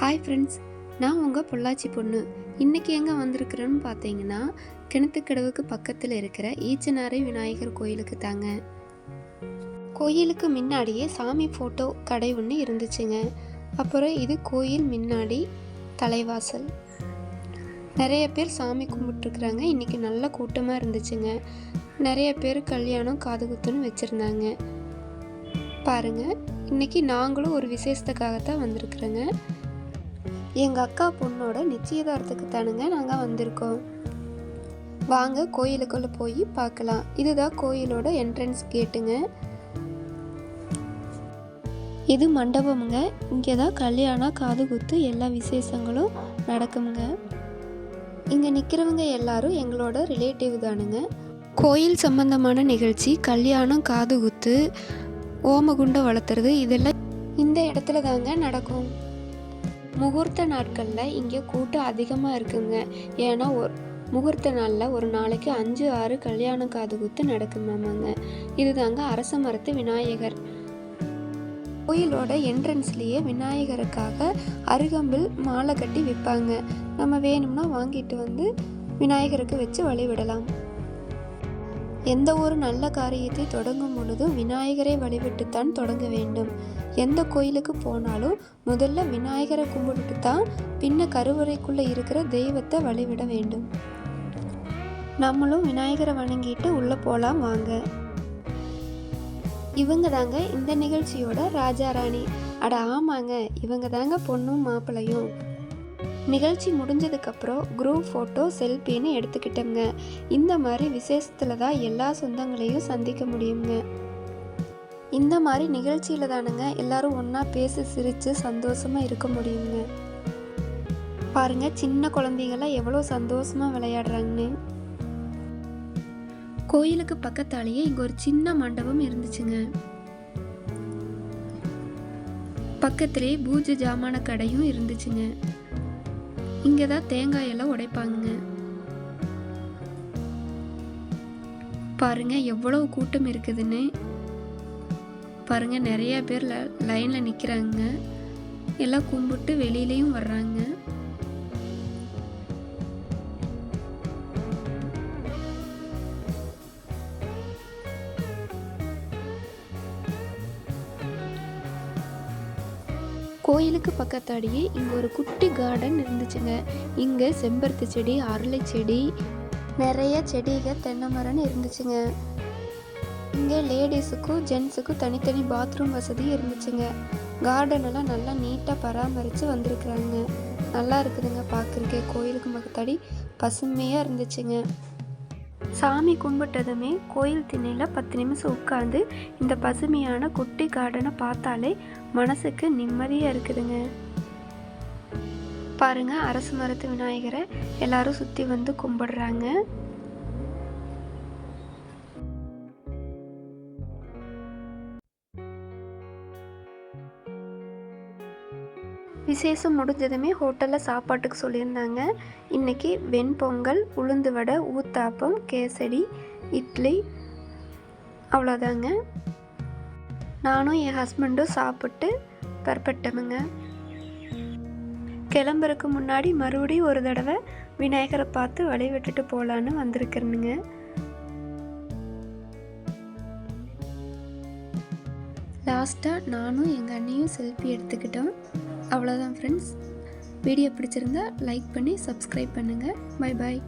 Hi friends நான் உங்கள் பொள்ளாச்சி பொண்ணு. இன்றைக்கி எங்கே வந்திருக்கிறேன்னு பார்த்தீங்கன்னா கிணத்துக்கடவுக்கு பக்கத்தில் இருக்கிற ஈச்சனாரை விநாயகர் கோயிலுக்கு தாங்க. கோயிலுக்கு முன்னாடியே சாமி ஃபோட்டோ கடை ஒன்று இருந்துச்சுங்க. அப்புறம் இது கோயில் முன்னாடி தலைவாசல். நிறைய பேர் சாமி கும்பிட்டுருக்குறாங்க. இன்றைக்கி நல்ல கூட்டமாக இருந்துச்சுங்க. நிறைய பேர் கல்யாணம் காது குத்துன்னு வச்சுருந்தாங்க. பாருங்கள் இன்றைக்கி நாங்களும் ஒரு விசேஷத்துக்காகத்தான் வந்திருக்குறோங்க. எங்கள் அக்கா பொண்ணோட நிச்சயதார்த்தத்துக்கு தானுங்க நாங்கள் வந்திருக்கோம். வாங்க கோயிலுக்குள்ளே போய் பார்க்கலாம். இதுதான் கோயிலோட என்ட்ரன்ஸ் கேட்டுங்க இது மண்டபமுங்க. இங்கே தான் கல்யாணம் காது குத்து எல்லா விசேஷங்களும் நடக்குமுங்க. இங்கே நிற்கிறவங்க எல்லாரும் எங்களோட ரிலேட்டிவ் தானுங்க. கோயில் சம்பந்தமான நிகழ்ச்சி கல்யாணம் காது குத்து ஓமகுண்டம் வளர்த்துறது இதெல்லாம் இந்த இடத்துல தாங்க நடக்கும். முகூர்த்த நாட்களில் இங்கே கூட்டம் அதிகமாக இருக்குங்க. ஏன்னா ஒரு முகூர்த்த நாளில் ஒரு நாளைக்கு அஞ்சு ஆறு கல்யாணம் காது குத்து நடக்குமாமாங்க. இதுதாங்க அரச மரத்து விநாயகர். கோயிலோட என்ட்ரன்ஸ்லேயே விநாயகருக்காக அருகம்பில் மாலை கட்டி விற்பாங்க நம்ம வேணும்னா வாங்கிட்டு வந்து விநாயகருக்கு வச்சு வழிவிடலாம் எந்த ஒரு நல்ல காரியத்தை தொடங்கும் பொழுதும் விநாயகரை வழிபட்டுத்தான் தொடங்க வேண்டும். எந்த கோயிலுக்கு போனாலும் முதல்ல விநாயகரை கும்பிட்டுட்டு தான் பின்ன கருவறைக்குள்ளே இருக்கிற தெய்வத்தை வழிவிட வேண்டும். நம்மளும் விநாயகரை வணங்கிட்டு உள்ளே போகலாம் வாங்க. இவங்க தாங்க இந்த நிகழ்ச்சியோட ராஜா ராணி. அட ஆமாங்க இவங்க தாங்க பொண்ணும் மாப்பிள்ளையும். நிகழ்ச்சி முடிஞ்சதுக்கப்புறம் குரூப் ஃபோட்டோ செல்ஃபின்னு எடுத்துக்கிட்டோங்க. இந்த மாதிரி விசேஷத்தில் தான் எல்லா சொந்தங்களையும் சந்திக்க முடியுங்க. இந்த மாதிரி நிகழ்ச்சியில் தானுங்க எல்லாரும் ஒன்றா பேசி சிரித்து சந்தோஷமாக இருக்க முடியுங்க. பாருங்க சின்ன குழந்தைங்களாம் எவ்வளோ சந்தோஷமாக விளையாடுறாங்கன்னு. கோயிலுக்கு பக்கத்தாலேயே இங்கே ஒரு சின்ன மண்டபம் இருந்துச்சுங்க. பக்கத்திலே பூஜை ஜாமான கடையும் இருந்துச்சுங்க. இங்கே தான் தேங்காயெல்லாம் உடைப்பாங்க பாருங்க எவ்வளவு கூட்டம் இருக்குதுன்னு. பாருங்க நிறைய பேர் லைனில் நிற்கிறாங்க எல்லாம் கும்பிட்டு வெளியிலையும் வர்றாங்க. கோயிலுக்கு பக்கத்தாடியே இங்கே ஒரு குட்டி கார்டன் இருந்துச்சுங்க. இங்கே செம்பருத்தி செடி அரளி செடி நிறைய செடிகள் தென்னை மரம்னு இருந்துச்சுங்க. இங்கே லேடிஸுக்கும் ஜென்ஸுக்கும் தனித்தனி பாத்ரூம் வசதி இருந்துச்சுங்க. கார்டன் எல்லாம் நல்லா நீட்டாக பராமரித்து வந்திருக்குறாங்க. நல்லா இருக்குதுங்க பார்க்குறக்கே. கோயிலுக்கு பக்கத்தாடி பசுமையாக இருந்துச்சுங்க. சாமி கும்பிட்டதுமே கோயில் திண்ணையில் பத்து நிமிஷம் உட்காந்து இந்த பசுமையான குட்டி கார்டனை பார்த்தாலே மனசுக்கு நிம்மதியாக இருக்குதுங்க. பாருங்க அரசு மரத்து விநாயகரை எல்லாரும் சுற்றி வந்து கும்பிடுறாங்க. விசேஷம் முடிஞ்சதுமே ஹோட்டலில் சாப்பாட்டுக்கு சொல்லியிருந்தாங்க. இன்றைக்கி வெண்பொங்கல் உளுந்து வடை ஊத்தாப்பம் கேசரி இட்லி அவ்வளோதாங்க நானும் என் ஹஸ்பண்டும் சாப்பிட்டு பரப்பட்டமுங்க கிளம்புறதுக்கு முன்னாடி மறுபடியும் ஒரு தடவை விநாயகரை பார்த்து வழி விட்டுட்டு போகலான்னு வந்திருக்கிறேனுங்க. லாஸ்ட்டாக நானும் எங்கள் அண்ணியும் செல்ஃபி எடுத்துக்கிட்டோம். அவ்வளோதான் ஃப்ரெண்ட்ஸ் வீடியோ பிடிச்சிருந்தா லைக் பண்ணி சப்ஸ்கிரைப் பண்ணுங்கள் பை பாய்